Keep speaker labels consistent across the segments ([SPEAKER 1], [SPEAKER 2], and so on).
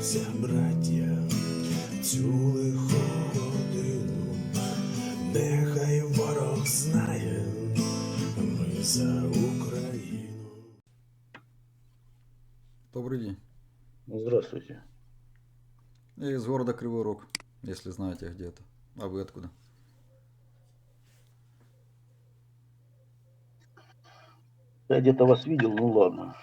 [SPEAKER 1] Зійшлися браття в цю лиху годину. Нехай ворог знає, ми за Україну.
[SPEAKER 2] Добрый день.
[SPEAKER 3] Здравствуйте.
[SPEAKER 2] Я из города Кривой Рог, если знаете где это. А вы откуда?
[SPEAKER 3] Я где-то вас видел, ну ладно.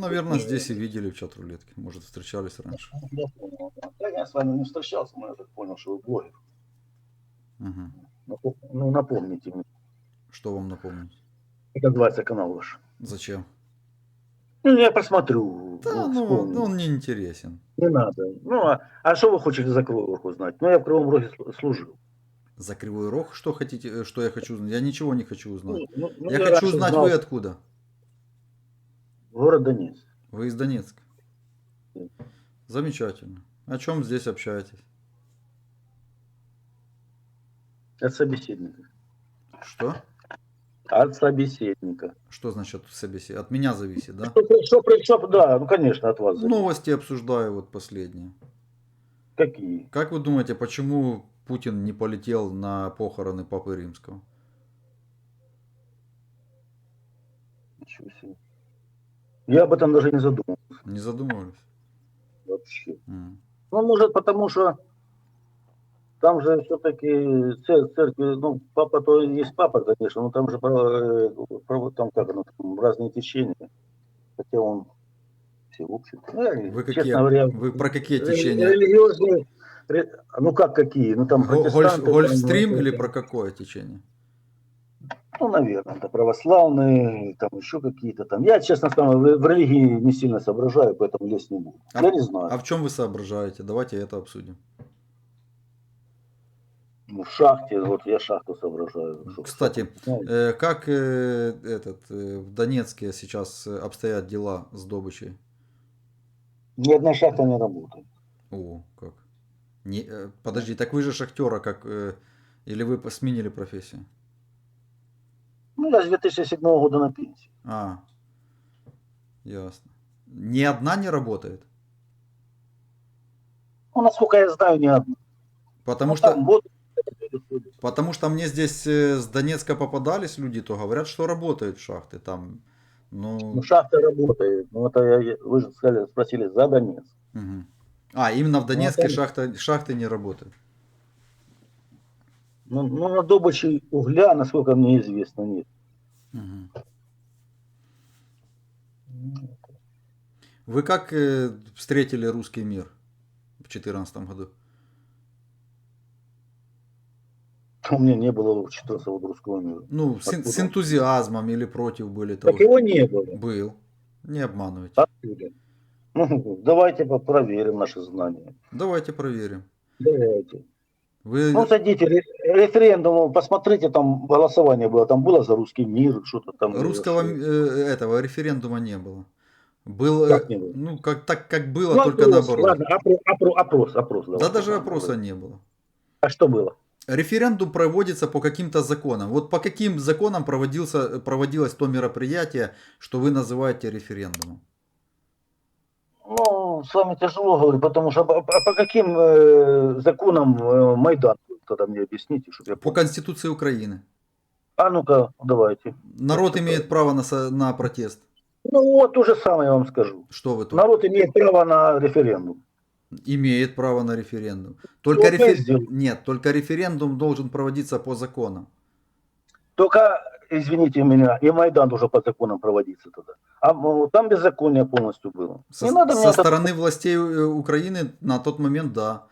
[SPEAKER 2] Наверное, здесь и видели в чат рулетке. Может, встречались раньше.
[SPEAKER 3] Я понял. Да, я с вами не встречался, но я так понял, что вы блогер. Напом- Ну, напомните мне,
[SPEAKER 2] Что вам напомнить?
[SPEAKER 3] как называется канал ваш.
[SPEAKER 2] Зачем?
[SPEAKER 3] Ну, я посмотрю.
[SPEAKER 2] Да,
[SPEAKER 3] ну,
[SPEAKER 2] ну,
[SPEAKER 3] вспомню.
[SPEAKER 2] он не интересен.
[SPEAKER 3] Не надо. Ну, а, а что вы хотите за Кривой Рог узнать? Ну, я в Кривом Роге сл- служил.
[SPEAKER 2] За Кривой Рог? Что хотите, э, что я хочу узнать? Я ничего не хочу узнать.
[SPEAKER 3] Ну, ну,
[SPEAKER 2] я
[SPEAKER 3] я
[SPEAKER 2] хочу узнать,
[SPEAKER 3] знал
[SPEAKER 2] вы откуда?
[SPEAKER 3] Город Донецк.
[SPEAKER 2] Вы из Донецка.
[SPEAKER 3] Да.
[SPEAKER 2] Замечательно. О чем здесь общаетесь?
[SPEAKER 3] От собеседника.
[SPEAKER 2] Что?
[SPEAKER 3] От собеседника.
[SPEAKER 2] Что значит собеседование? От меня зависит, да?
[SPEAKER 3] Что, что, что- да, ну, конечно, от вас. зависит.
[SPEAKER 2] Новости обсуждаю вот последние.
[SPEAKER 3] Какие?
[SPEAKER 2] Как вы думаете, почему Путин не полетел на похороны Папы Римского?
[SPEAKER 3] Ничего себе. Я об этом даже не задумывался
[SPEAKER 2] Не задумывались?
[SPEAKER 3] вообще.
[SPEAKER 2] М.
[SPEAKER 3] Ну, может, потому что там же все-таки церкви, ну, папа то есть папа, конечно, но там же э, там как оно, там разные течения. Хотя он всеобщий. Ну, я,
[SPEAKER 2] Вы
[SPEAKER 3] честно
[SPEAKER 2] какие?
[SPEAKER 3] говоря,
[SPEAKER 2] Вы про какие течения?
[SPEAKER 3] Религиозные, ре- ну как какие? Ну там
[SPEAKER 2] Гольфстрим
[SPEAKER 3] там,
[SPEAKER 2] или про какое течение?
[SPEAKER 3] Ну, наверное, это православные, там еще какие-то там. Я, честно скажу, в, религии не сильно соображаю, поэтому лезть не буду.
[SPEAKER 2] А-
[SPEAKER 3] я не знаю.
[SPEAKER 2] А в чем вы соображаете? Давайте это обсудим.
[SPEAKER 3] Ну, в шахте, вот я шахту соображаю.
[SPEAKER 2] Кстати,
[SPEAKER 3] знаете.
[SPEAKER 2] Э, Как э, этот э, в Донецке сейчас э, обстоят дела с добычей?
[SPEAKER 3] Ни одна шахта не работает.
[SPEAKER 2] О, как? Не, э, подожди, так вы же шахтера, как э, или вы сменили профессию?
[SPEAKER 3] Ну, я с 2007 года на пенсии.
[SPEAKER 2] А, ясно. Ни одна не работает?
[SPEAKER 3] Ну, насколько я знаю, ни одна.
[SPEAKER 2] Потому
[SPEAKER 3] Ну,
[SPEAKER 2] что,
[SPEAKER 3] вот,
[SPEAKER 2] потому что мне здесь э, с Донецка попадались люди, то говорят, что работают шахты там. Ну,
[SPEAKER 3] ну, шахта работает. Ну, это я- вы же сказали, спросили за Донецк.
[SPEAKER 2] мгм. А, именно в Донецке
[SPEAKER 3] там-
[SPEAKER 2] шахта, шахты не работают.
[SPEAKER 3] Ну, ну, на добыче угля, насколько мне известно, нет.
[SPEAKER 2] Вы как э, встретили русский мир в 2014 году?
[SPEAKER 3] У меня не было 14 года русского мира.
[SPEAKER 2] Ну, с, с энтузиазмом или против были того?
[SPEAKER 3] Так его не было.
[SPEAKER 2] Был. Не обманывайте.
[SPEAKER 3] Откуда? Ну, давайте проверим наши знания.
[SPEAKER 2] Давайте проверим.
[SPEAKER 3] Давайте.
[SPEAKER 2] Вы...
[SPEAKER 3] Ну, садите ре- референдум, посмотрите, там голосование было, там было за русский мир, что-то там. было,
[SPEAKER 2] Русского э, этого референдума не было. Был, э,
[SPEAKER 3] Как не было?
[SPEAKER 2] ну, как, так как было,
[SPEAKER 3] Ну,
[SPEAKER 2] только
[SPEAKER 3] опрос,
[SPEAKER 2] наоборот.
[SPEAKER 3] Ладно, опро- опро- опрос, опрос.
[SPEAKER 2] да даже опроса не было.
[SPEAKER 3] А что было?
[SPEAKER 2] Референдум проводится по каким-то законам. Вот по каким законам проводился, проводилось то мероприятие, что вы называете референдумом?
[SPEAKER 3] Ну, с вами тяжело говорить, потому что по, по каким э, законам э, Майдан тогда мне объясните, чтобы я
[SPEAKER 2] По. Конституции Украины.
[SPEAKER 3] А ну-ка, давайте.
[SPEAKER 2] Народ
[SPEAKER 3] Что
[SPEAKER 2] имеет право на, на протест.
[SPEAKER 3] Ну вот то же самое я вам скажу.
[SPEAKER 2] Что вы тут?
[SPEAKER 3] Народ имеет право на референдум.
[SPEAKER 2] Имеет право на референдум. Только рефер-. Нет, только референдум должен проводиться по законам.
[SPEAKER 3] Только, извините меня, и Майдан должен по законам проводиться тогда. А ну, там беззаконие полностью было.
[SPEAKER 2] Со,
[SPEAKER 3] Не надо
[SPEAKER 2] со
[SPEAKER 3] мне это-
[SPEAKER 2] стороны властей э, Украины на тот момент, да.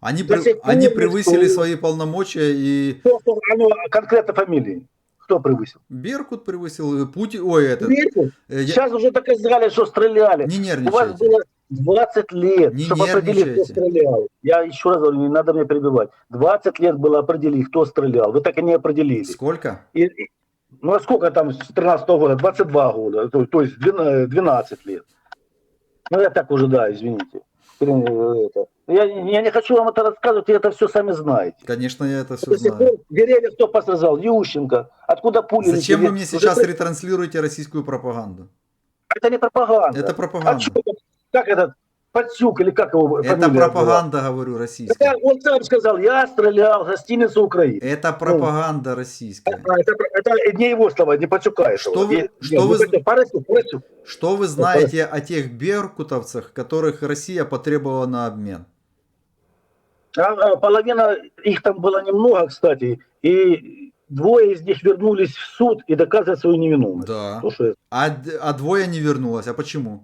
[SPEAKER 2] Они,
[SPEAKER 3] пор
[SPEAKER 2] они превысили свои полномочия, и
[SPEAKER 3] Кто, кто, а ну, конкретно фамилии. Кто превысил?
[SPEAKER 2] Беркут превысил, и Путин, ой, этот,
[SPEAKER 3] Верите?
[SPEAKER 2] э, я-
[SPEAKER 3] Сейчас уже доказали, что стреляли.
[SPEAKER 2] не
[SPEAKER 3] У вас
[SPEAKER 2] нервничайте.
[SPEAKER 3] было 20 лет,
[SPEAKER 2] Не
[SPEAKER 3] чтобы определить, кто
[SPEAKER 2] нервничайте.
[SPEAKER 3] стрелял. Я еще раз говорю, не надо меня перебивать. 20 лет было определить, кто стрелял. Вы так и не определили.
[SPEAKER 2] Сколько?
[SPEAKER 3] И- ну а сколько там с 13 года? 22 года, то, то есть 12 12 лет. Ну я так уже, да, извините. Э, это. Я, я не хочу вам это рассказывать, вы это все сами знаете.
[SPEAKER 2] Конечно, я это все
[SPEAKER 3] До
[SPEAKER 2] знаю.
[SPEAKER 3] пор деревья кто пострадал? Ющенко. Откуда пули
[SPEAKER 2] Зачем вы мне сейчас
[SPEAKER 3] Это-
[SPEAKER 2] ретранслируете российскую пропаганду?
[SPEAKER 3] Это не пропаганда.
[SPEAKER 2] Это
[SPEAKER 3] А
[SPEAKER 2] пропаганда.
[SPEAKER 3] чё, как этот Пацюк, или как его
[SPEAKER 2] Это
[SPEAKER 3] фамилия была?
[SPEAKER 2] пропаганда, говорю, российская.
[SPEAKER 3] Это он сам сказал, я стрелял в гостиницу Украины.
[SPEAKER 2] Это пропаганда российская.
[SPEAKER 3] А, Это, это не его слова, не Пацюка этого.
[SPEAKER 2] Что вы-
[SPEAKER 3] не,
[SPEAKER 2] вы-
[SPEAKER 3] Пацюк, Парасюк, Парасюк.
[SPEAKER 2] Что вы знаете о тех беркутовцах, которых Россия потребовала на обмен?
[SPEAKER 3] А, а, половина, их там было немного, кстати, и двое из них вернулись в суд и доказывают свою невиновность.
[SPEAKER 2] Да.
[SPEAKER 3] Слушай,
[SPEAKER 2] А, а двое не вернулось. А почему?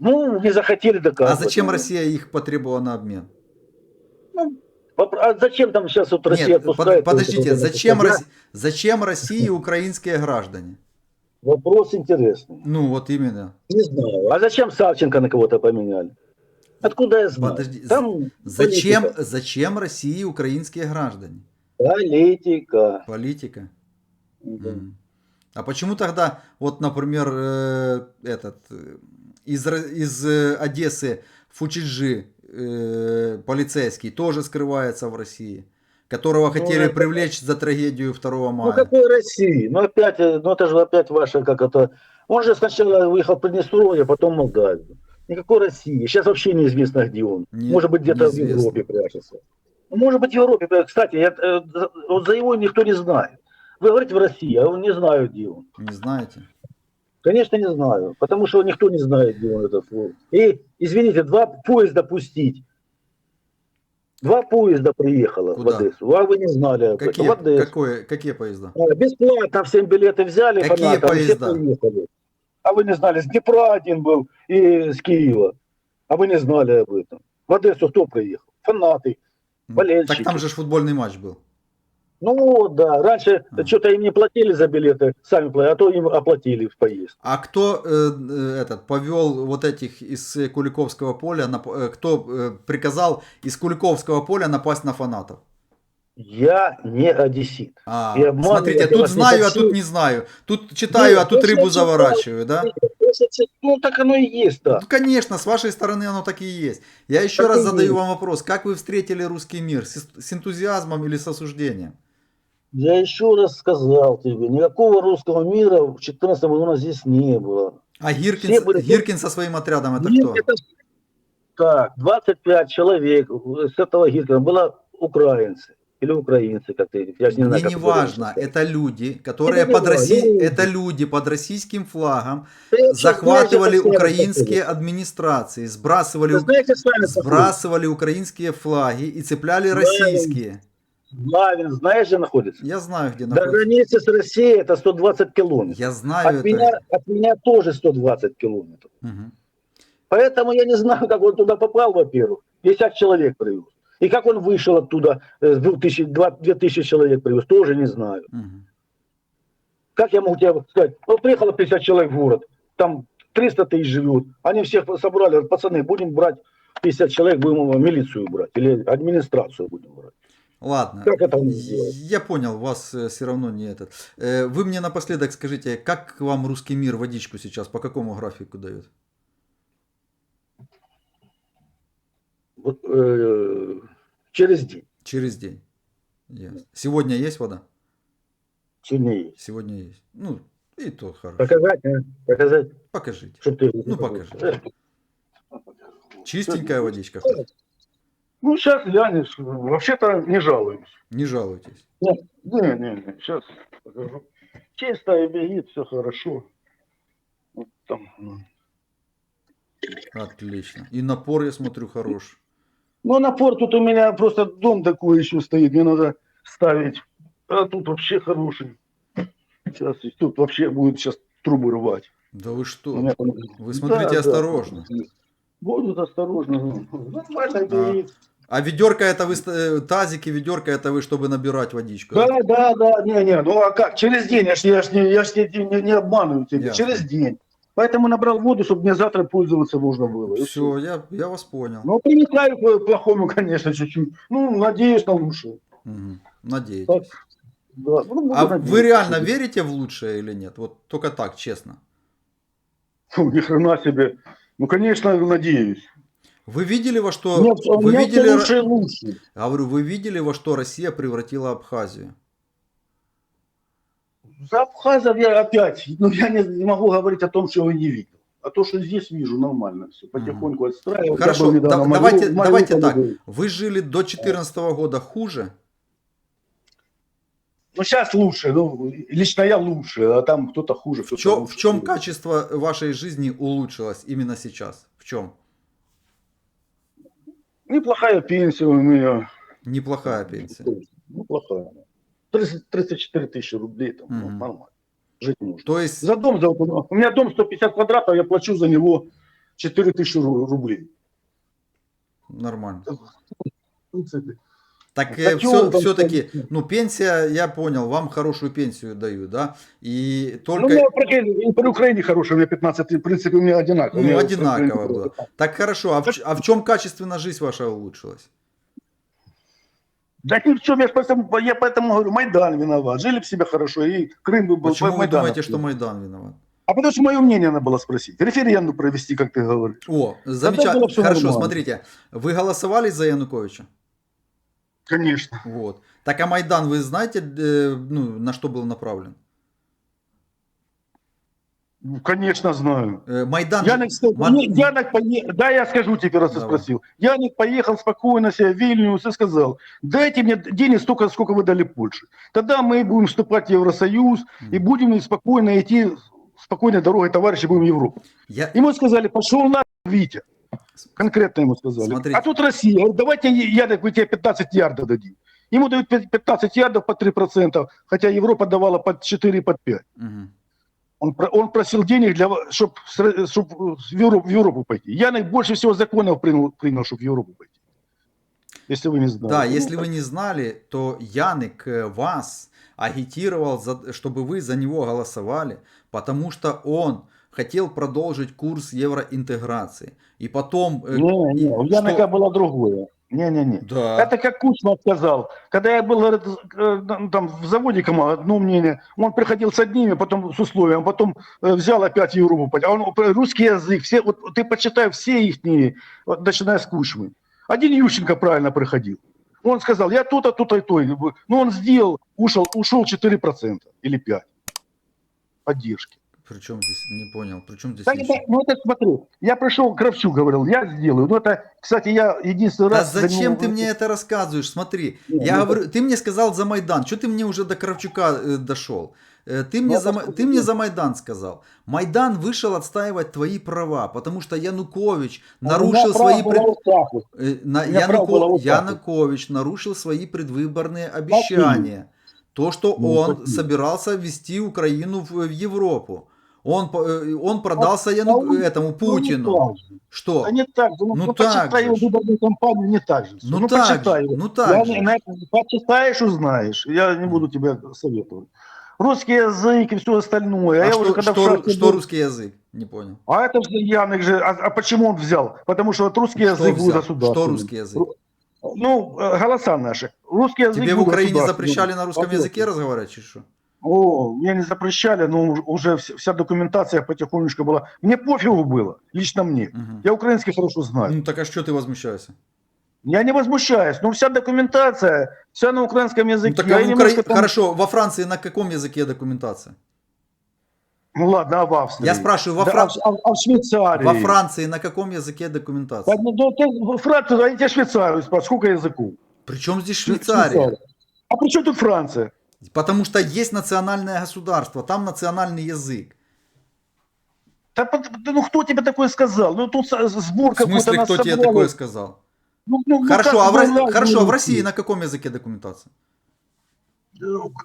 [SPEAKER 3] Ну, не захотели
[SPEAKER 2] А
[SPEAKER 3] доказывать.
[SPEAKER 2] зачем
[SPEAKER 3] Ну,
[SPEAKER 2] Россия их потребовала на обмен?
[SPEAKER 3] ну, а зачем там сейчас вот Россия
[SPEAKER 2] Нет,
[SPEAKER 3] отпускает?
[SPEAKER 2] подождите, зачем, Рос- зачем России украинские граждане?
[SPEAKER 3] Вопрос интересный.
[SPEAKER 2] Ну, вот именно.
[SPEAKER 3] Не знаю. А зачем Савченко на кого-то поменяли? Откуда я знаю?
[SPEAKER 2] Подожди,
[SPEAKER 3] Там
[SPEAKER 2] Зачем,
[SPEAKER 3] политика.
[SPEAKER 2] зачем России украинские граждане?
[SPEAKER 3] Политика.
[SPEAKER 2] Политика.
[SPEAKER 3] Да.
[SPEAKER 2] А почему тогда, вот, например, э, этот э, из, из э, Одессы Фучиджи э, полицейский тоже скрывается в России, которого хотели
[SPEAKER 3] это-
[SPEAKER 2] привлечь за трагедию 2
[SPEAKER 3] Ну
[SPEAKER 2] мая?
[SPEAKER 3] какой России? Ну опять, э, ну это же опять ваше, как это... Он же сначала выехал в Приднестровье, потом в Молдавию. Никакой России. Сейчас вообще неизвестно, где он.
[SPEAKER 2] Не-
[SPEAKER 3] Может быть, где-то в. Европе прячется. Ну, Может быть, в Европе. прячется. Кстати, я, э, вот за его никто не знает. Вы говорите в России, а он не знаю, где он.
[SPEAKER 2] Не знаете?
[SPEAKER 3] Конечно, не знаю, потому что никто не знает, где он этот флот. И, извините, два поезда пустить. Два поезда приехало
[SPEAKER 2] Куда?
[SPEAKER 3] в Одессу. А вы не знали.
[SPEAKER 2] Какие,
[SPEAKER 3] В Одессу.
[SPEAKER 2] какое, какие поезда?
[SPEAKER 3] А, Бесплатно всем билеты взяли.
[SPEAKER 2] Какие
[SPEAKER 3] фанатам, и все
[SPEAKER 2] поезда?
[SPEAKER 3] поехали. А вы не знали, с Днепра один был и с Киева. А вы не знали об этом. В Одессу кто приехал? Фанаты. Болельщики.
[SPEAKER 2] Так там же футбольный матч был.
[SPEAKER 3] Ну да. Раньше
[SPEAKER 2] А.
[SPEAKER 3] что-то им не платили за билеты, сами платили, а то им оплатили в поезд.
[SPEAKER 2] А кто э, э, этот повел вот этих из э, Куликовского поля, нап- э, кто э, приказал из Куликовского поля напасть на фанатов?
[SPEAKER 3] Я не одессит.
[SPEAKER 2] А,
[SPEAKER 3] обманывать
[SPEAKER 2] смотрите,
[SPEAKER 3] я
[SPEAKER 2] тут знаю, а тут не знаю. Тут читаю,
[SPEAKER 3] Ну,
[SPEAKER 2] а тут рыбу
[SPEAKER 3] я
[SPEAKER 2] заворачиваю, да?
[SPEAKER 3] Ну так оно и есть, да.
[SPEAKER 2] Ну, конечно, с вашей стороны оно так и есть. Я еще
[SPEAKER 3] Так
[SPEAKER 2] раз задаю
[SPEAKER 3] есть.
[SPEAKER 2] вам вопрос. Как вы встретили русский мир? С, с энтузиазмом или с осуждением?
[SPEAKER 3] Я еще раз сказал тебе, никакого русского мира в 14 году у нас здесь не было.
[SPEAKER 2] А Гиркин,
[SPEAKER 3] Все были-
[SPEAKER 2] Гиркин со своим отрядом это
[SPEAKER 3] Нет,
[SPEAKER 2] кто?
[SPEAKER 3] это- Так, 25 человек с этого Гитлера было украинцы. Или украинцы, как ты, я не знаю,
[SPEAKER 2] Мне не важно,
[SPEAKER 3] говорится.
[SPEAKER 2] это люди, которые
[SPEAKER 3] Это
[SPEAKER 2] под Росси... это люди под российским флагом
[SPEAKER 3] сейчас,
[SPEAKER 2] захватывали
[SPEAKER 3] как
[SPEAKER 2] украинские администрации, сбрасывали,
[SPEAKER 3] сами
[SPEAKER 2] сбрасывали украинские флаги и цепляли
[SPEAKER 3] Да.
[SPEAKER 2] российские.
[SPEAKER 3] Славин, знаешь, где находится?
[SPEAKER 2] Я знаю, где
[SPEAKER 3] До
[SPEAKER 2] находится.
[SPEAKER 3] границы с Россией это 120 километров.
[SPEAKER 2] Я знаю
[SPEAKER 3] От
[SPEAKER 2] это.
[SPEAKER 3] меня, от меня тоже 120 километров.
[SPEAKER 2] Мгм.
[SPEAKER 3] Поэтому я не знаю, как он туда попал, во-первых. 50 человек привез. И как он вышел оттуда, э, с 2000, 2000 человек привез, тоже не знаю.
[SPEAKER 2] Мгм.
[SPEAKER 3] Как я могу тебе сказать? Вот приехало 50 человек в город, там 300 тысяч живет, они всех собрали, пацаны, будем брать 50 человек, будем милицию брать, или администрацию будем брать.
[SPEAKER 2] Ладно.
[SPEAKER 3] Как это?
[SPEAKER 2] Я понял, вас все равно не этот. Э, Вы мне напоследок скажите, как вам русский мир водичку сейчас, по какому графику дает?
[SPEAKER 3] Вот, э, через день,
[SPEAKER 2] Через день. Ясно. Сегодня есть вода?
[SPEAKER 3] сегодня есть.
[SPEAKER 2] Сегодня есть. Ну, и то хорошо.
[SPEAKER 3] Показать, а? показать,
[SPEAKER 2] Покажите.
[SPEAKER 3] ты...
[SPEAKER 2] Ну, покажи.
[SPEAKER 3] Э,
[SPEAKER 2] Чистенькая водичка. хоть?
[SPEAKER 3] Ну, сейчас глянешь, вообще-то не жалуюсь.
[SPEAKER 2] Не жалуйтесь.
[SPEAKER 3] Не, не, не, сейчас покажу. Чисто и бегит, все хорошо. Вот там.
[SPEAKER 2] Отлично. И напор, я смотрю, хорош.
[SPEAKER 3] Ну, напор тут у меня просто дом такой еще стоит, мне надо ставить. А тут вообще хороший. Сейчас тут вообще будет сейчас трубы рвать.
[SPEAKER 2] Да вы что?
[SPEAKER 3] меня
[SPEAKER 2] Вы смотрите
[SPEAKER 3] Да, да. Будут осторожно. ну, Нормально бегит.
[SPEAKER 2] А ведерко это вы, э, тазики, ведерко это вы, чтобы набирать водичку.
[SPEAKER 3] Да, да, да, не, не, ну а как? Через день, я ж, я ж, не, я ж не, не, не обманываю тебя,
[SPEAKER 2] Ясно.
[SPEAKER 3] через день. Поэтому набрал воду, чтобы мне завтра пользоваться можно было. и
[SPEAKER 2] Все, я, я вас понял.
[SPEAKER 3] Ну, привыкаю к плохому, конечно, чуть-чуть. Ну, надеюсь на лучшее.
[SPEAKER 2] Мгм. Надеетесь.
[SPEAKER 3] Так, Да. Ну,
[SPEAKER 2] А
[SPEAKER 3] надеяться.
[SPEAKER 2] вы реально верите в лучшее или нет? Вот только так, честно.
[SPEAKER 3] Фу, ни хрена себе. Ну, конечно, надеюсь.
[SPEAKER 2] Вы видели во что...
[SPEAKER 3] У
[SPEAKER 2] вы
[SPEAKER 3] меня
[SPEAKER 2] видели...
[SPEAKER 3] лучше и лучше.
[SPEAKER 2] Говорю, вы видели во что Россия превратила Абхазию?
[SPEAKER 3] За Абхазов я опять, ну, я не, не могу говорить о том, что я не видел. А то, что здесь вижу, нормально все. Потихоньку отстраиваю. Я
[SPEAKER 2] Хорошо, да- давайте, давайте так. Вы жили до 2014 года хуже?
[SPEAKER 3] Ну, сейчас лучше. Ну, лично я лучше, а там кто-то хуже.
[SPEAKER 2] В
[SPEAKER 3] кто-то
[SPEAKER 2] чем, в чем качество вашей жизни улучшилось именно сейчас? В чем?
[SPEAKER 3] Неплохая пенсия у меня.
[SPEAKER 2] Неплохая пенсия.
[SPEAKER 3] Неплохая. 30 34 тысячи рублей там,
[SPEAKER 2] Мгм.
[SPEAKER 3] нормально. Жить можно.
[SPEAKER 2] То есть,
[SPEAKER 3] За дом, за, у меня дом 150 квадратов, я плачу за него 4 тысячи ру- рублей.
[SPEAKER 2] нормально.
[SPEAKER 3] В принципе.
[SPEAKER 2] Так
[SPEAKER 3] Котел
[SPEAKER 2] все,
[SPEAKER 3] там
[SPEAKER 2] все-таки, ну, пенсия, я понял, вам хорошую пенсию дают, да? И
[SPEAKER 3] Ну,
[SPEAKER 2] только...
[SPEAKER 3] у меня при, Украине хороший, у меня 15, в принципе, у меня одинаково.
[SPEAKER 2] Ну,
[SPEAKER 3] меня
[SPEAKER 2] одинаково было. Так хорошо, а в, а в чем качественно жизнь ваша улучшилась?
[SPEAKER 3] Да ни в чем, я, поэтому, я поэтому говорю, Майдан виноват. Жили бы себе хорошо, и Крым бы был
[SPEAKER 2] Почему вы
[SPEAKER 3] Майдан
[SPEAKER 2] думаете,
[SPEAKER 3] открыл.
[SPEAKER 2] что Майдан виноват?
[SPEAKER 3] А потому что мое мнение надо было спросить. Референдум провести, как ты говоришь.
[SPEAKER 2] О, замечательно. Хорошо,
[SPEAKER 3] нормально.
[SPEAKER 2] смотрите, вы голосовали за Януковича?
[SPEAKER 3] Конечно.
[SPEAKER 2] Вот. Так а Майдан, вы знаете, э, ну, на что был направлен?
[SPEAKER 3] Ну, Конечно, знаю.
[SPEAKER 2] Э, Майдан...
[SPEAKER 3] кстати,
[SPEAKER 2] Ман-
[SPEAKER 3] не, Янок пое- да, я скажу тебе, раз ты
[SPEAKER 2] Давай.
[SPEAKER 3] спросил. Янок поехал спокойно себе в Вильнюс и сказал, дайте мне денег столько, сколько вы дали Польше. Тогда мы будем вступать в Евросоюз и
[SPEAKER 2] Мгм.
[SPEAKER 3] будем спокойно идти спокойной дорогой, товарищи, будем в Европу.
[SPEAKER 2] Я...
[SPEAKER 3] Ему сказали, пошел на Витя. Конкретно ему сказали.
[SPEAKER 2] Смотрите.
[SPEAKER 3] А тут Россия. Давайте, Янок, мы тебе 15 ярдов дадим. Ему дают пя- 15 ярдов по 3%, хотя Европа давала под 4, под 5.
[SPEAKER 2] Мгм.
[SPEAKER 3] Он, он просил денег, для, чтобы в, Европу, в Европу пойти. Янок больше всего законов принял, принял чтобы в Европу пойти. Если вы не знали.
[SPEAKER 2] Да, если вы не знали, то Яник э, вас агитировал, за- чтобы вы за него голосовали, потому что он хотел продолжить курс евроинтеграции. И потом... э,
[SPEAKER 3] Не,
[SPEAKER 2] и
[SPEAKER 3] не, у
[SPEAKER 2] что-
[SPEAKER 3] Янока было другое. Не-не-не.
[SPEAKER 2] Да.
[SPEAKER 3] Это как Кучма сказал. Когда я был говорит, э, там, в заводе кому одно мнение, он приходил с одними, потом с условием, потом э, взял опять Европу. А он э, русский язык, все, вот ты почитай все их, вот, начиная с Кучмы. Один Ющенко правильно приходил. Он сказал, я то-то, то-то и то. Ну, он сделал, ушел, ушел 4% или 5% поддержки.
[SPEAKER 2] Причем здесь, не понял, причем здесь...
[SPEAKER 3] Да, это- ну это смотри, я пришел к Кравчук, говорил, я сделаю. Ну это, кстати, я единственный
[SPEAKER 2] Да
[SPEAKER 3] раз... за
[SPEAKER 2] зачем ты мне это рассказываешь? Смотри,
[SPEAKER 3] Не,
[SPEAKER 2] я
[SPEAKER 3] ну,
[SPEAKER 2] говорю, ты мне сказал за Майдан, что ты мне уже до Кравчука э, дошел? Э, Ты мне,
[SPEAKER 3] Ну,
[SPEAKER 2] за,
[SPEAKER 3] а
[SPEAKER 2] ты мне за Майдан сказал. Майдан вышел отстаивать твои права, потому что Янукович
[SPEAKER 3] А
[SPEAKER 2] нарушил свои... пред- э, на- Януко-. Янукович нарушил свои предвыборные обещания. То, что
[SPEAKER 3] Ну,
[SPEAKER 2] он собирался ввести Украину в, в Европу. Он, э, он продался
[SPEAKER 3] А
[SPEAKER 2] Яну- этому
[SPEAKER 3] Ну,
[SPEAKER 2] Путину. Что?
[SPEAKER 3] Да не так же. Ну,
[SPEAKER 2] Ну,
[SPEAKER 3] ну,
[SPEAKER 2] так
[SPEAKER 3] почитай
[SPEAKER 2] же
[SPEAKER 3] его выборную кампанию, не так же. всё.
[SPEAKER 2] Ну, так
[SPEAKER 3] почитай
[SPEAKER 2] же,
[SPEAKER 3] его.
[SPEAKER 2] ну так
[SPEAKER 3] Я
[SPEAKER 2] же.
[SPEAKER 3] на это- почитаешь, узнаешь. Я не буду тебе советовать. Русский язык и все остальное. А,
[SPEAKER 2] А
[SPEAKER 3] я
[SPEAKER 2] что,
[SPEAKER 3] уже когда
[SPEAKER 2] что,
[SPEAKER 3] шахте
[SPEAKER 2] что
[SPEAKER 3] был-
[SPEAKER 2] русский язык? Не понял.
[SPEAKER 3] А это же Янык же. А, а почему он взял? Потому что вот русский
[SPEAKER 2] Что
[SPEAKER 3] язык
[SPEAKER 2] взял?
[SPEAKER 3] государственным.
[SPEAKER 2] Что русский язык?
[SPEAKER 3] Ну, э, голоса наши. Русский язык
[SPEAKER 2] Тебе в Украине запрещали на русском языке разговаривать, чи что?
[SPEAKER 3] О, мне не запрещали, но уж- уже вся, документация потихонечку была. Мне пофигу было, лично мне.
[SPEAKER 2] Мгм.
[SPEAKER 3] Я украинский хорошо знаю.
[SPEAKER 2] Ну так а что ты возмущаешься?
[SPEAKER 3] Я не возмущаюсь, но вся документация, вся на украинском языке.
[SPEAKER 2] Ну, так
[SPEAKER 3] Я
[SPEAKER 2] а
[SPEAKER 3] немножко
[SPEAKER 2] Укра-
[SPEAKER 3] там-
[SPEAKER 2] Хорошо, во Франции на каком языке документация?
[SPEAKER 3] Ну ладно, а в Австрии?
[SPEAKER 2] Я спрашиваю, во,
[SPEAKER 3] Да,
[SPEAKER 2] Фран-
[SPEAKER 3] а, а в- Швейцарии?
[SPEAKER 2] во Франции на каком языке
[SPEAKER 3] Да,
[SPEAKER 2] документация?
[SPEAKER 3] ну, да, ты во Францию, а я тебя Швейцарию спрашиваю, сколько языков?
[SPEAKER 2] Причем здесь Швейцария?
[SPEAKER 3] А при чем тут Франция?
[SPEAKER 2] Потому что есть национальное государство, там национальный язык.
[SPEAKER 3] Да, ну кто тебе такое сказал? Ну тут сбор
[SPEAKER 2] В
[SPEAKER 3] какой-то
[SPEAKER 2] смысле,
[SPEAKER 3] нас
[SPEAKER 2] кто тебе
[SPEAKER 3] собрал.
[SPEAKER 2] такое сказал?
[SPEAKER 3] Ну, ну, ну,
[SPEAKER 2] Хорошо,
[SPEAKER 3] как
[SPEAKER 2] а в, хорошо, а в? России на каком языке документация?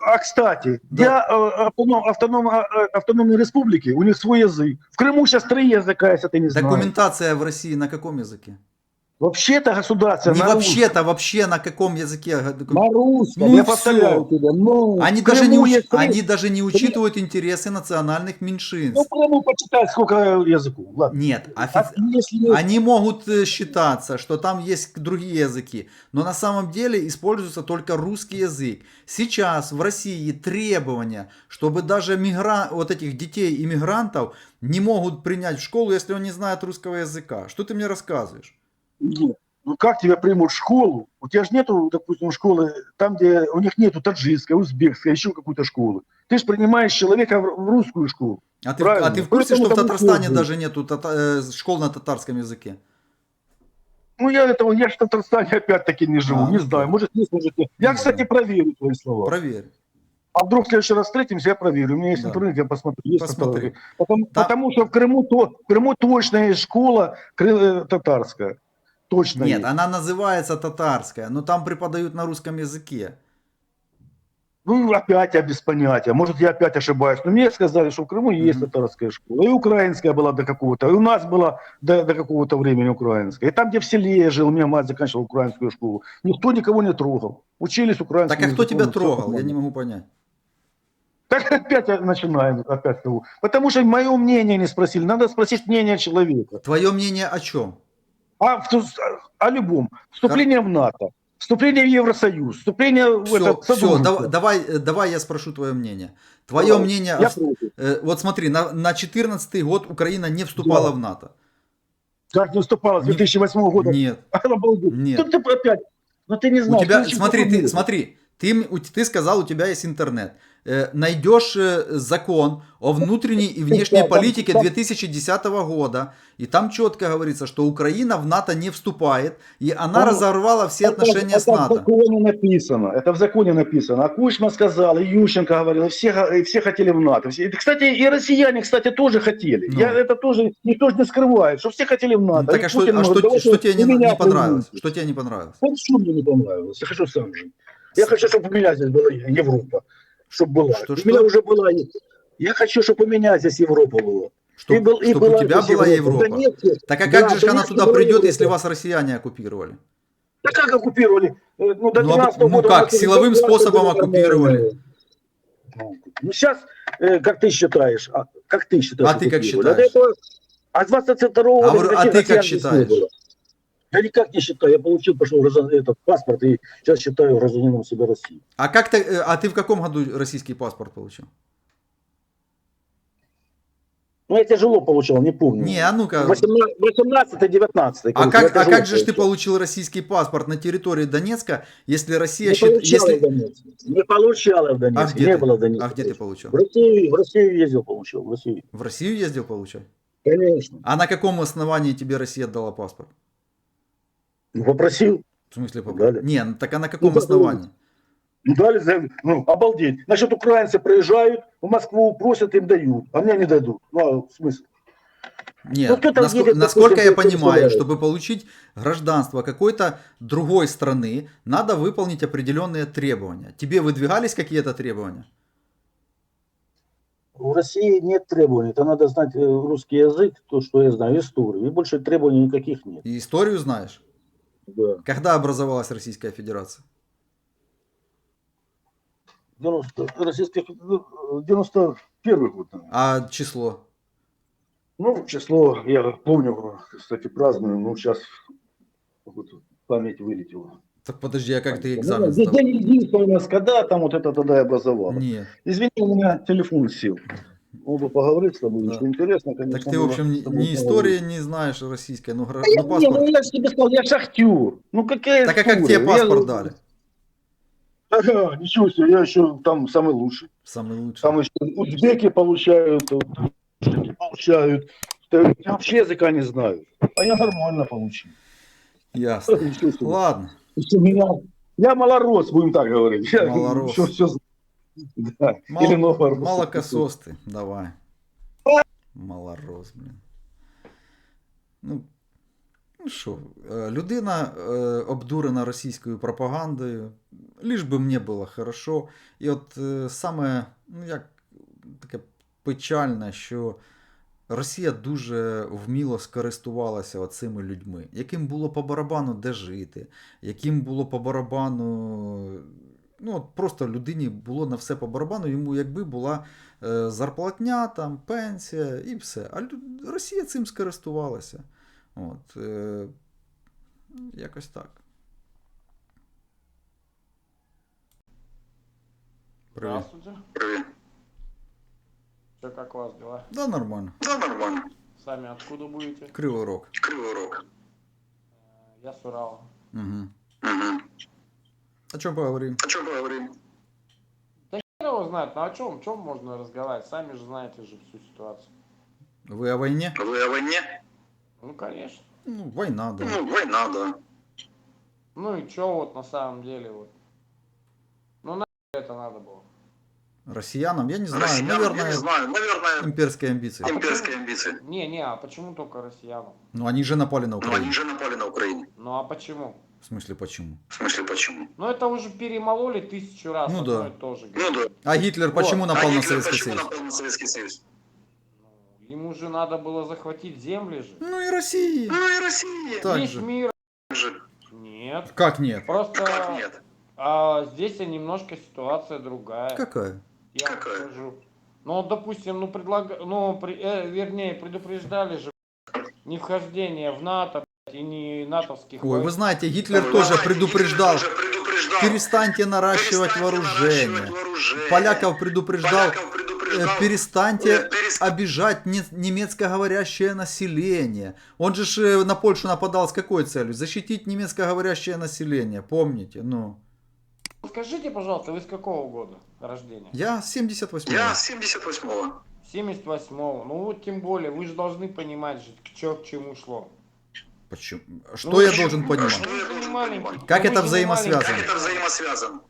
[SPEAKER 3] А кстати,
[SPEAKER 2] Да.
[SPEAKER 3] я э, автоном, автоном, э, автономной республики, у них свой язык. В Крыму сейчас три языка, если ты не знаешь.
[SPEAKER 2] Документация в России на каком языке?
[SPEAKER 3] Вообще-то государство
[SPEAKER 2] Не вообще-то, вообще на каком языке?
[SPEAKER 3] На русском,
[SPEAKER 2] Ну
[SPEAKER 3] я повторяю тебе. Ну,
[SPEAKER 2] Они даже, не уч- они даже не учитывают интересы национальных меньшинств.
[SPEAKER 3] Ну, Крыму почитай, сколько языков. Ладно.
[SPEAKER 2] Нет,
[SPEAKER 3] А
[SPEAKER 2] офи-
[SPEAKER 3] если есть-
[SPEAKER 2] они могут э, считаться, что там есть другие языки, но на самом деле используется только русский язык. Сейчас в России требования, чтобы даже мигра... вот этих детей иммигрантов не могут принять в школу, если он не знает русского языка. Что ты мне рассказываешь?
[SPEAKER 3] Нет. Ну как тебя примут в школу? У тебя же нету, допустим, школы, там, где у них нету таджикской, узбекской, еще какой-то школы. Ты же принимаешь человека в русскую школу.
[SPEAKER 2] А ты,
[SPEAKER 3] Правильно.
[SPEAKER 2] а ты в курсе,
[SPEAKER 3] Поэтому
[SPEAKER 2] что в Татарстане даже нету тата- э, школ на татарском языке?
[SPEAKER 3] Ну, я этого, я же в Татарстане опять-таки не живу,
[SPEAKER 2] А,
[SPEAKER 3] не
[SPEAKER 2] ну
[SPEAKER 3] знаю, может, есть, может, нет. Я,
[SPEAKER 2] Ну
[SPEAKER 3] кстати,
[SPEAKER 2] да.
[SPEAKER 3] проверю твои слова.
[SPEAKER 2] Проверь.
[SPEAKER 3] А вдруг в следующий раз встретимся, я проверю. У меня есть
[SPEAKER 2] Да.
[SPEAKER 3] интернет, я посмотрю. Есть
[SPEAKER 2] Посмотри.
[SPEAKER 3] Потому,
[SPEAKER 2] Там-
[SPEAKER 3] потому что в Крыму, то, в Крыму точно есть школа кры- э, татарская. Точно
[SPEAKER 2] Нет,
[SPEAKER 3] есть.
[SPEAKER 2] она называется татарская, но там преподают на русском языке.
[SPEAKER 3] Ну, опять я без понятия. Может, я опять ошибаюсь. Но мне сказали, что в Крыму есть
[SPEAKER 2] Мгм.
[SPEAKER 3] татарская школа. И украинская была до какого-то. И у нас была до, до какого-то времени украинская. И там, где в селе я жил, у меня мать заканчивала украинскую школу. Никто никого не трогал. Учились украинскому
[SPEAKER 2] Так а кто
[SPEAKER 3] языку,
[SPEAKER 2] тебя трогал? Я не могу понять.
[SPEAKER 3] Так опять начинаем, опять того. Потому что мое мнение не спросили. Надо спросить мнение человека.
[SPEAKER 2] Твое мнение о чем?
[SPEAKER 3] А в- о любом. Вступление в НАТО. Вступление в Евросоюз. Вступление в
[SPEAKER 2] Все,
[SPEAKER 3] этот
[SPEAKER 2] все, давай, э, давай я спрошу твое мнение. Твое
[SPEAKER 3] Давай.
[SPEAKER 2] мнение...
[SPEAKER 3] Я
[SPEAKER 2] э, вот смотри, на, на 14 год Украина не вступала
[SPEAKER 3] Да.
[SPEAKER 2] в НАТО.
[SPEAKER 3] Как не вступала с
[SPEAKER 2] Не-
[SPEAKER 3] 2008 года?
[SPEAKER 2] Нет.
[SPEAKER 3] Обалдеть.
[SPEAKER 2] Нет.
[SPEAKER 3] Тут ты опять. Ну ты не
[SPEAKER 2] У
[SPEAKER 3] знаешь.
[SPEAKER 2] тебя,
[SPEAKER 3] ты ничего
[SPEAKER 2] смотри, ты, смотри, ты, ты сказал, у тебя есть интернет. Э, найдешь э, закон о внутренней и внешней политике
[SPEAKER 3] там-
[SPEAKER 2] 2010 года, и там четко говорится, что Украина в НАТО не вступает, и она
[SPEAKER 3] Там-
[SPEAKER 2] разорвала все
[SPEAKER 3] Это-
[SPEAKER 2] отношения с
[SPEAKER 3] это в
[SPEAKER 2] НАТО.
[SPEAKER 3] законе написано. Это в законе написано. А Кучма сказал, и Ющенко говорил, и все, и все хотели в НАТО. Все- и, Кстати, и россияне, кстати, тоже хотели.
[SPEAKER 2] Ну.
[SPEAKER 3] Я это тоже, никто же не скрывает, что все хотели в НАТО.
[SPEAKER 2] Ну, так а что, а
[SPEAKER 3] говорит,
[SPEAKER 2] что,
[SPEAKER 3] «Давайте
[SPEAKER 2] что тебе не, не понравилось?
[SPEAKER 3] примите».
[SPEAKER 2] Что тебе не понравилось?
[SPEAKER 3] Вот что мне не понравилось. Я хочу сам жить. Я хочу, чтобы у меня здесь была Европа. Чтобы была.
[SPEAKER 2] Что,
[SPEAKER 3] у
[SPEAKER 2] что?
[SPEAKER 3] меня уже была. Я хочу, чтобы у меня здесь Европа была.
[SPEAKER 2] Чтоб-
[SPEAKER 3] И был- и
[SPEAKER 2] чтобы
[SPEAKER 3] была
[SPEAKER 2] у тебя была
[SPEAKER 3] В
[SPEAKER 2] Европа.
[SPEAKER 3] Донецке,
[SPEAKER 2] Так а
[SPEAKER 3] Да,
[SPEAKER 2] как же ж она туда придет,
[SPEAKER 3] Европа.
[SPEAKER 2] если вас россияне оккупировали?
[SPEAKER 3] Да как оккупировали? Э, Ну, до
[SPEAKER 2] Ну, а
[SPEAKER 3] 13
[SPEAKER 2] ну как, силовым способом оккупировали?
[SPEAKER 3] Ну, сейчас, э, как ты считаешь, а, как ты считаешь?
[SPEAKER 2] А ты как считаешь?
[SPEAKER 3] А, этого- а с 22 года...
[SPEAKER 2] говорю, а
[SPEAKER 3] никаких
[SPEAKER 2] ты как считаешь?
[SPEAKER 3] Я никак не считаю. Я получил, пошел этот паспорт и сейчас считаю гражданином себя России.
[SPEAKER 2] А как ты, э, а ты в каком году российский паспорт получил?
[SPEAKER 3] Ну, я тяжело получал, не помню.
[SPEAKER 2] Не, а ну-ка.
[SPEAKER 3] 18-19.
[SPEAKER 2] А как, а как же ж ты получил российский паспорт на территории Донецка, если Россия
[SPEAKER 3] Не
[SPEAKER 2] счит-
[SPEAKER 3] получал я в
[SPEAKER 2] если...
[SPEAKER 3] Донецке. Не получал я в
[SPEAKER 2] А
[SPEAKER 3] Донецке.
[SPEAKER 2] где,
[SPEAKER 3] не
[SPEAKER 2] ты?
[SPEAKER 3] было в Донецке.
[SPEAKER 2] а где ты получил?
[SPEAKER 3] В Россию, в Россию ездил, получил. В Россию.
[SPEAKER 2] В Россию ездил получать?
[SPEAKER 3] Конечно.
[SPEAKER 2] А на каком основании тебе Россия дала паспорт?
[SPEAKER 3] Попросил.
[SPEAKER 2] В смысле?
[SPEAKER 3] Дали.
[SPEAKER 2] Не, ну так а на каком
[SPEAKER 3] Ну,
[SPEAKER 2] основании?
[SPEAKER 3] Ну, Дали, ну, обалдеть. Значит, украинцы приезжают, в Москву просят, им дают, а мне не дадут. Ну, а смысл?
[SPEAKER 2] Нет,
[SPEAKER 3] Ну,
[SPEAKER 2] наско-
[SPEAKER 3] едет,
[SPEAKER 2] насколько я понимаю, чтобы получить гражданство какой-то другой страны, надо выполнить определенные требования. Тебе выдвигались какие-то требования?
[SPEAKER 3] В России нет требований. Это надо знать э, русский язык, то, что я знаю, историю. И больше требований никаких нет.
[SPEAKER 2] И историю знаешь?
[SPEAKER 3] Да.
[SPEAKER 2] Когда образовалась Российская Федерация?
[SPEAKER 3] 90, российских, ну, 91 год. наверное.
[SPEAKER 2] А число?
[SPEAKER 3] Ну, число, я помню, кстати, праздную, но сейчас вот, память вылетела.
[SPEAKER 2] Так подожди, а как ты
[SPEAKER 3] Ну,
[SPEAKER 2] экзамен
[SPEAKER 3] День
[SPEAKER 2] сдавал?
[SPEAKER 3] день единства у нас когда, там вот это тогда и образовало.
[SPEAKER 2] Нет.
[SPEAKER 3] Извини, у меня телефон сел. Мог бы поговорить с тобой,
[SPEAKER 2] Да.
[SPEAKER 3] что интересно, конечно.
[SPEAKER 2] Так ты, в общем, ни, истории
[SPEAKER 3] поговорить.
[SPEAKER 2] не знаешь российской, гра-
[SPEAKER 3] А я,
[SPEAKER 2] ну,
[SPEAKER 3] не, ну
[SPEAKER 2] паспорт.
[SPEAKER 3] я же тебе сказал, я шахтер. Ну какая
[SPEAKER 2] Так а как
[SPEAKER 3] история?
[SPEAKER 2] тебе паспорт
[SPEAKER 3] Я-
[SPEAKER 2] дали?
[SPEAKER 3] Ага, ничего себе, я еще там самый лучший.
[SPEAKER 2] Самый лучший.
[SPEAKER 3] Там еще узбеки получают, таджики получают. Я Вообще языка не знаю. А я нормально получил.
[SPEAKER 2] Ясно. Ладно.
[SPEAKER 3] Меня... Я малорос, будем так говорить. Я
[SPEAKER 2] Малорос.
[SPEAKER 3] Все, все... Да.
[SPEAKER 2] Мал-
[SPEAKER 3] Или новорос.
[SPEAKER 2] Молокосос ты, давай. Малорос, блін. Ну, ну що, е, людина е, обдурена російською пропагандою, ліж би мені було хорошо. І от е, саме, ну як таке печальне, що Росія дуже вміло скористувалася цими людьми, яким було по барабану де жити, яким було по барабану. Ну, от просто людині було на все по барабану, йому якби була е, зарплатня, там, пенсія і все. А Росія цим скористувалася. От, е, якось так. Привіт.
[SPEAKER 4] Здравствуйте. Что, как у вас дела?
[SPEAKER 2] Да, нормально.
[SPEAKER 1] Да, нормально.
[SPEAKER 4] Сами откуда будете?
[SPEAKER 2] Кривий рок.
[SPEAKER 4] Э, Я с Урала.
[SPEAKER 2] Угу.
[SPEAKER 1] Угу.
[SPEAKER 2] О чому поговоримо?
[SPEAKER 1] О чому поговоримо?
[SPEAKER 4] Хер его знает, ну о чем, чем можно разговаривать? Сами же знаете же всю ситуацию.
[SPEAKER 2] Вы о войне?
[SPEAKER 5] Вы о войне?
[SPEAKER 4] Ну, конечно.
[SPEAKER 2] Ну, война, да.
[SPEAKER 5] Ну, война, да.
[SPEAKER 4] Ну и чё вот на самом деле вот. Ну на это надо было.
[SPEAKER 2] Россиянам, я не знаю,
[SPEAKER 5] Россиянам, я
[SPEAKER 2] наверное,
[SPEAKER 5] не знаю, наверное,
[SPEAKER 2] имперские амбиции.
[SPEAKER 5] имперские амбиции.
[SPEAKER 4] Не, не, а почему только россиянам?
[SPEAKER 2] Но они же напали на Украину.
[SPEAKER 5] они же напали на Украину.
[SPEAKER 4] Ну а почему?
[SPEAKER 2] В смысле, почему?
[SPEAKER 5] В смысле, почему?
[SPEAKER 4] Ну это уже перемололи тысячу раз.
[SPEAKER 2] Ну да.
[SPEAKER 4] и то же.
[SPEAKER 5] Ну да.
[SPEAKER 2] А Гитлер почему
[SPEAKER 4] Вот.
[SPEAKER 2] напал
[SPEAKER 5] а
[SPEAKER 2] на
[SPEAKER 5] Гитлер
[SPEAKER 2] Советский
[SPEAKER 5] почему
[SPEAKER 2] Союз?
[SPEAKER 5] напал на Советский Союз?
[SPEAKER 4] Ну, Ему же надо было захватить земли же.
[SPEAKER 2] Ну и Россия.
[SPEAKER 5] Ну и Россия.
[SPEAKER 2] Так
[SPEAKER 4] Весь
[SPEAKER 2] же.
[SPEAKER 4] мир.
[SPEAKER 5] же.
[SPEAKER 4] Нет.
[SPEAKER 2] Как нет?
[SPEAKER 4] Просто
[SPEAKER 5] Как нет?
[SPEAKER 4] а, здесь немножко ситуация другая.
[SPEAKER 2] Какая?
[SPEAKER 4] Я
[SPEAKER 5] Какая?
[SPEAKER 4] скажу. Ну, допустим, ну, предлага... ну при- э, вернее, предупреждали же не вхождение в НАТО и не натовских
[SPEAKER 2] Ой, вы знаете, Гитлер тоже предупреждал.
[SPEAKER 5] Гитлер тоже предупреждал.
[SPEAKER 2] Перестаньте наращивать вооружение. Поляков предупреждал.
[SPEAKER 5] Поляков
[SPEAKER 2] э,
[SPEAKER 5] предупреждал.
[SPEAKER 2] Перестаньте
[SPEAKER 5] э,
[SPEAKER 2] обижать не- немецкоговорящее население. Он же э, на Польшу нападал с какой целью? Защитить немецкоговорящее население. Помните? Ну.
[SPEAKER 4] Скажите, пожалуйста, вы с какого года рождения?
[SPEAKER 2] Я 78
[SPEAKER 5] Я с 78-го.
[SPEAKER 4] 78-го. Ну вот тем более, вы же должны понимать, же, к чё к чему шло.
[SPEAKER 2] Почему? Что
[SPEAKER 4] Ну,
[SPEAKER 2] я
[SPEAKER 4] почему?
[SPEAKER 2] должен понимать?
[SPEAKER 5] Что я должен понимать?
[SPEAKER 2] Как
[SPEAKER 4] Ну,
[SPEAKER 2] это взаимосвязано?
[SPEAKER 5] Как это взаимосвязано?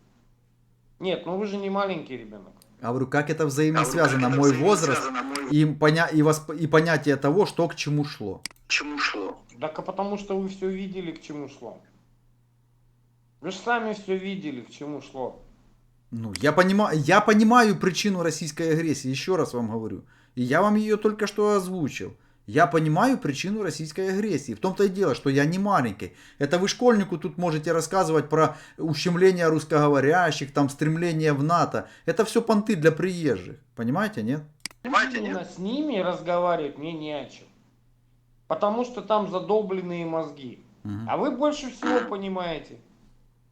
[SPEAKER 4] Нет, ну вы же не маленький ребенок.
[SPEAKER 2] Я говорю, как это
[SPEAKER 5] А
[SPEAKER 2] взаимосвязано?
[SPEAKER 5] как это
[SPEAKER 2] Мой возраст
[SPEAKER 5] мой-
[SPEAKER 2] и, поня... и, восп- и понятие того, что к чему шло.
[SPEAKER 5] К чему шло?
[SPEAKER 4] Так а потому что вы все видели, к чему шло. Вы же сами все видели, к чему шло.
[SPEAKER 2] Ну, я понимаю, я понимаю причину российской агрессии, еще раз вам говорю. И я вам ее только что озвучил. Я понимаю причину российской агрессии. В том-то и дело, что я не маленький. Это вы школьнику тут можете рассказывать про ущемление русскоговорящих, там стремление в НАТО. Это все понты для приезжих. Понимаете, нет?
[SPEAKER 5] Понимаете, нет?
[SPEAKER 4] с ними разговаривать мне не о чем. Потому что там задолбленные мозги.
[SPEAKER 2] Мгм.
[SPEAKER 4] А вы больше всего понимаете.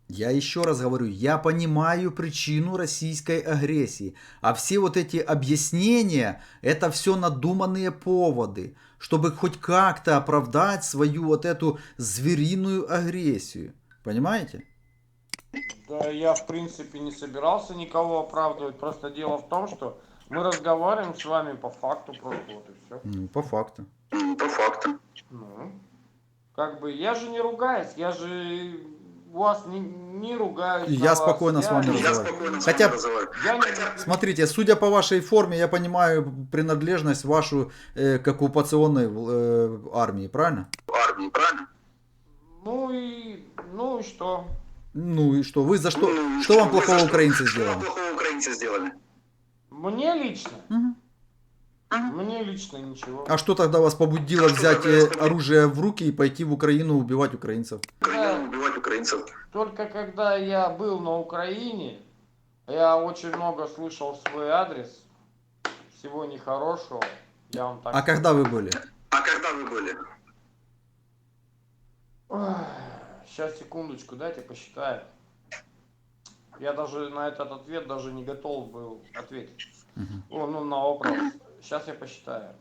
[SPEAKER 2] Я еще раз говорю, я понимаю причину российской агрессии. А все вот эти объяснения, это все надуманные поводы, чтобы хоть как-то оправдать свою вот эту звериную агрессию. Понимаете?
[SPEAKER 4] Да я в принципе не собирался никого оправдывать. Просто дело в том, что мы разговариваем с вами по факту просто вот и все.
[SPEAKER 2] Ну, по факту.
[SPEAKER 5] По факту.
[SPEAKER 4] Ну, как бы я же не ругаюсь, я же вас не, не на
[SPEAKER 2] я
[SPEAKER 4] вас,
[SPEAKER 2] спокойно с вами
[SPEAKER 5] Я
[SPEAKER 2] разговариваю.
[SPEAKER 5] спокойно с
[SPEAKER 2] Хотя-
[SPEAKER 5] вами разговариваю.
[SPEAKER 4] Я не...
[SPEAKER 5] Хотя-
[SPEAKER 2] Смотрите, судя по вашей форме, я понимаю принадлежность вашу э, к оккупационной э, армии, правильно?
[SPEAKER 5] Армии, правильно?
[SPEAKER 4] Ну и, ну и что?
[SPEAKER 2] Ну и что? Вы за что?
[SPEAKER 5] Ну,
[SPEAKER 2] что вам
[SPEAKER 5] вы за
[SPEAKER 2] плохого
[SPEAKER 5] что-
[SPEAKER 2] украинцы
[SPEAKER 5] Что вам
[SPEAKER 2] сделали?
[SPEAKER 5] плохого украинцы сделали?
[SPEAKER 4] Мне лично,
[SPEAKER 2] Мгм.
[SPEAKER 4] мне лично ничего.
[SPEAKER 2] А что тогда вас побудило
[SPEAKER 5] А что
[SPEAKER 2] взять э,
[SPEAKER 5] вас
[SPEAKER 2] оружие в руки и пойти в Украину убивать украинцев?
[SPEAKER 5] Убивать украинцев.
[SPEAKER 4] Только когда я был на Украине, я очень много слышал в свой адрес всего нехорошего. Я вам так
[SPEAKER 2] А когда вы были?
[SPEAKER 5] А когда вы были?
[SPEAKER 4] Сейчас, секундочку, дайте посчитаю. Я даже на этот ответ даже не готов был ответить.
[SPEAKER 2] Мгм.
[SPEAKER 4] О, ну, на вопрос. Сейчас я посчитаю.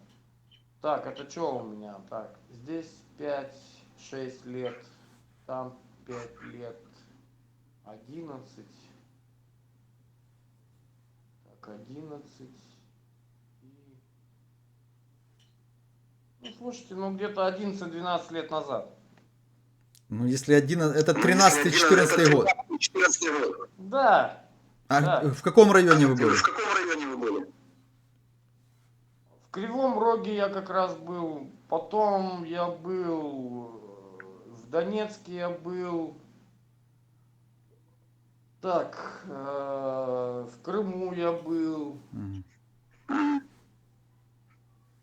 [SPEAKER 4] Так, это что у меня? Так, здесь 5-6 лет, там 5 лет, 11. Так, 11. И... Ну, слушайте, ну где-то 11-12 лет назад.
[SPEAKER 2] Ну, если один, это
[SPEAKER 5] Ну,
[SPEAKER 2] 13-14 год.
[SPEAKER 5] 14 год.
[SPEAKER 4] Да,
[SPEAKER 2] А
[SPEAKER 4] Да.
[SPEAKER 2] в каком районе вы были?
[SPEAKER 5] В каком районе вы были?
[SPEAKER 4] В Кривом Роге я как раз был. Потом я был Донецке я был. Так, э, в Крыму я был.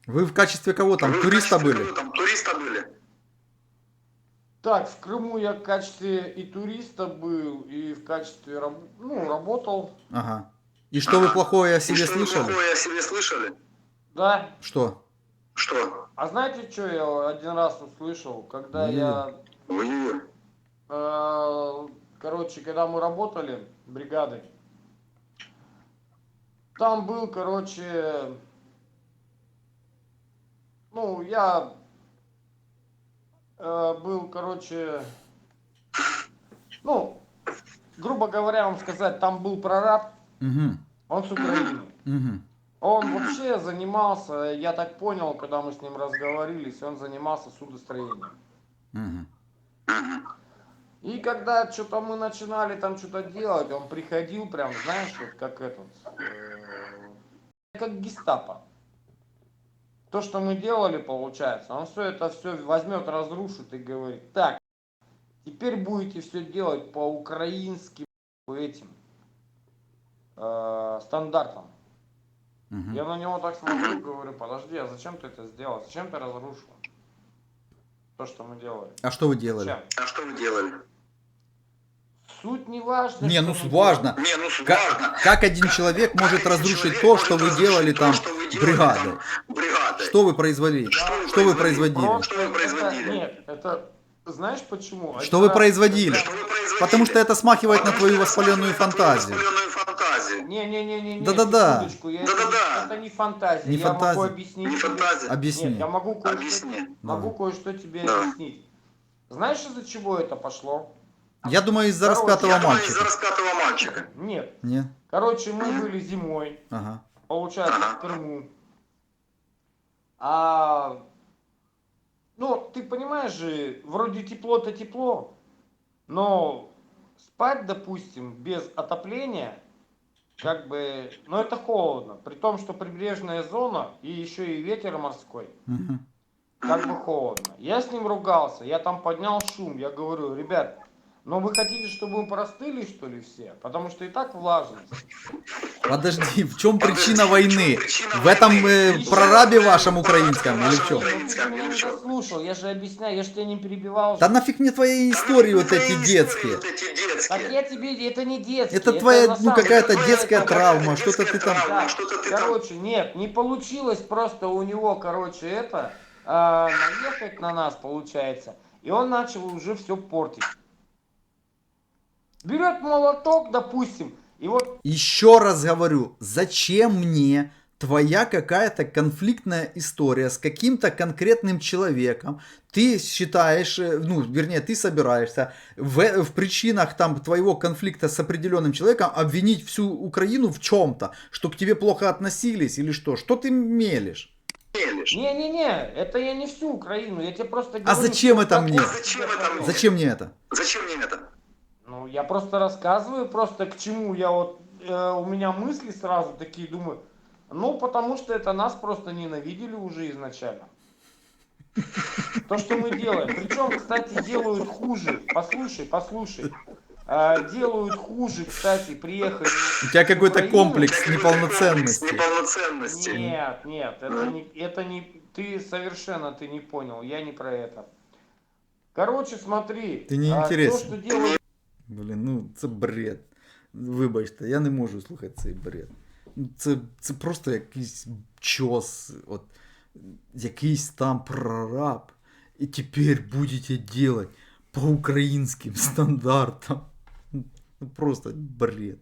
[SPEAKER 2] Вы в качестве кого там?
[SPEAKER 5] Вы
[SPEAKER 2] Туриста
[SPEAKER 5] качестве
[SPEAKER 2] были?
[SPEAKER 5] кого Там туриста были?
[SPEAKER 4] Так, в Крыму я в качестве и туриста был, и в качестве ну, работал.
[SPEAKER 2] Ага. И что вы плохое о
[SPEAKER 5] И
[SPEAKER 2] себе
[SPEAKER 5] что вы
[SPEAKER 2] слышали?
[SPEAKER 5] плохое о себе слышали?
[SPEAKER 4] Да.
[SPEAKER 2] Что?
[SPEAKER 5] Что?
[SPEAKER 4] А знаете, что я один раз услышал, когда
[SPEAKER 2] Не.
[SPEAKER 4] я
[SPEAKER 5] Ой-ой-ой.
[SPEAKER 4] Э, Короче, когда мы работали бригадой, там был, короче, ну, я э, был, короче, ну, грубо говоря, вам сказать, там был прораб,
[SPEAKER 2] Мгм.
[SPEAKER 4] Он с Украины.
[SPEAKER 2] Мгм.
[SPEAKER 4] Он вообще занимался, я так понял, когда мы с ним разговорились, он занимался судостроением.
[SPEAKER 2] Мгм.
[SPEAKER 4] И когда что-то мы начинали там что-то делать, он приходил прям, знаешь, вот как этот, э, как гестапо. То, что мы делали, получается, он все это все возьмет, разрушит и говорит, так, теперь будете все делать по украинским этим э, стандартам.
[SPEAKER 2] Мгм.
[SPEAKER 4] Я на него так смотрю говорю, подожди, а зачем ты это сделал? Зачем ты разрушил? То, что мы делали.
[SPEAKER 2] А что вы делали?
[SPEAKER 4] Зачем?
[SPEAKER 5] А что вы делали?
[SPEAKER 4] Суть не важна.
[SPEAKER 2] Не, ну важно.
[SPEAKER 5] Не, ну
[SPEAKER 2] Как,
[SPEAKER 5] важно.
[SPEAKER 2] как один человек может
[SPEAKER 5] Как один
[SPEAKER 2] разрушить
[SPEAKER 5] человек
[SPEAKER 2] то,
[SPEAKER 5] может
[SPEAKER 2] что вы
[SPEAKER 5] разрушить
[SPEAKER 2] делали
[SPEAKER 5] то,
[SPEAKER 2] там
[SPEAKER 5] что вы делали
[SPEAKER 2] бригадой?
[SPEAKER 5] там бригадой?
[SPEAKER 2] Что вы произвели?
[SPEAKER 5] Что вы
[SPEAKER 2] Что вы
[SPEAKER 5] производили?
[SPEAKER 2] производили?
[SPEAKER 4] Просто
[SPEAKER 5] Что вы производили?
[SPEAKER 4] это- нет, это знаешь почему?
[SPEAKER 2] Что
[SPEAKER 4] Один
[SPEAKER 2] вы производили?
[SPEAKER 5] Что вы производили?
[SPEAKER 2] Потому что это смахивает на
[SPEAKER 5] Потому
[SPEAKER 2] твою
[SPEAKER 5] это
[SPEAKER 2] воспаленную
[SPEAKER 5] на твою
[SPEAKER 2] фантазию.
[SPEAKER 5] воспаленную фантазию.
[SPEAKER 4] Не-не-не-не,
[SPEAKER 2] Да-да-да.
[SPEAKER 4] секундочку, я-
[SPEAKER 5] Да-да-да.
[SPEAKER 4] Это не фантазия.
[SPEAKER 2] Не
[SPEAKER 4] я могу
[SPEAKER 2] фантазия.
[SPEAKER 4] объяснить.
[SPEAKER 5] Не
[SPEAKER 4] тебе-
[SPEAKER 5] фантазия.
[SPEAKER 2] Объясни.
[SPEAKER 4] Нет, я могу кое-что,
[SPEAKER 5] Объясни.
[SPEAKER 4] могу кое-что тебе
[SPEAKER 5] Да.
[SPEAKER 4] объяснить. Знаешь, из-за чего это пошло?
[SPEAKER 2] Я думаю, из-за
[SPEAKER 4] Короче,
[SPEAKER 2] распятого
[SPEAKER 5] Я думаю, из-за
[SPEAKER 2] мальчика.
[SPEAKER 5] распятого мальчика.
[SPEAKER 4] Нет.
[SPEAKER 2] Не?
[SPEAKER 4] Короче, мы были зимой,
[SPEAKER 2] Ага.
[SPEAKER 4] получается,
[SPEAKER 5] Ага.
[SPEAKER 4] в Крыму. А, ну, ты понимаешь же, вроде тепло-то тепло, но спать, допустим, без отопления, как бы, ну это холодно. При том, что прибрежная зона и еще и ветер морской, как бы холодно. Я с ним ругался, я там поднял шум, я говорю, ребят, но вы хотите, чтобы мы простыли, что ли, все? Потому что и так влажность.
[SPEAKER 2] Подожди, в чем
[SPEAKER 5] Подожди,
[SPEAKER 2] причина
[SPEAKER 5] в
[SPEAKER 2] войны? В этом э, прорабе вашем украинском или в чем?
[SPEAKER 4] Дослушал, я же объясняю, я же тебя не перебивал.
[SPEAKER 2] Да нафиг мне твои истории вот
[SPEAKER 5] твои
[SPEAKER 2] эти
[SPEAKER 5] истории
[SPEAKER 2] детские.
[SPEAKER 5] Вот эти
[SPEAKER 4] Так
[SPEAKER 5] детские.
[SPEAKER 4] я тебе, это не детский.
[SPEAKER 2] Это твоя, ну, какая-то детская травма, ты там...
[SPEAKER 5] что-то ты там-
[SPEAKER 4] короче, нет, не получилось просто у него, короче, это, а, наехать на нас, получается. И он начал уже все портить. Берет молоток, допустим, и вот
[SPEAKER 2] Еще раз говорю, зачем мне твоя какая-то конфликтная история с каким-то конкретным человеком? Ты считаешь, э, ну, вернее, ты собираешься в, в причинах там твоего конфликта с определенным человеком обвинить всю Украину в чем-то, что к тебе плохо относились или что? Что ты мелешь?
[SPEAKER 4] Не-не-не, это я не всю Украину, я тебе просто
[SPEAKER 2] А
[SPEAKER 4] говорю,
[SPEAKER 2] зачем
[SPEAKER 4] что
[SPEAKER 2] это мне?
[SPEAKER 5] Зачем это мне?
[SPEAKER 2] Зачем мне это?
[SPEAKER 5] Зачем мне это?
[SPEAKER 4] Я просто рассказываю, просто к чему я вот, э, у меня мысли сразу такие, думаю, ну, потому что это нас просто ненавидели уже изначально. То, что мы делаем. Причем, кстати, делают хуже. Послушай, послушай. Э, делают хуже, кстати, приехали.
[SPEAKER 2] У тебя какой-то комплекс неполноценности.
[SPEAKER 5] Неполноценности.
[SPEAKER 4] Нет, нет, это не, это не, ты совершенно ты не понял, я не про это. Короче, смотри.
[SPEAKER 2] Ты не
[SPEAKER 4] а,
[SPEAKER 2] интересен.
[SPEAKER 4] То, что делают
[SPEAKER 2] Блін, ну це бред. Вибачте, я не можу слухати цей бред. Ну, Це, це просто якийсь чос, от, якийсь там прораб. І тепер будете делать по українським стандартам. Ну просто бред.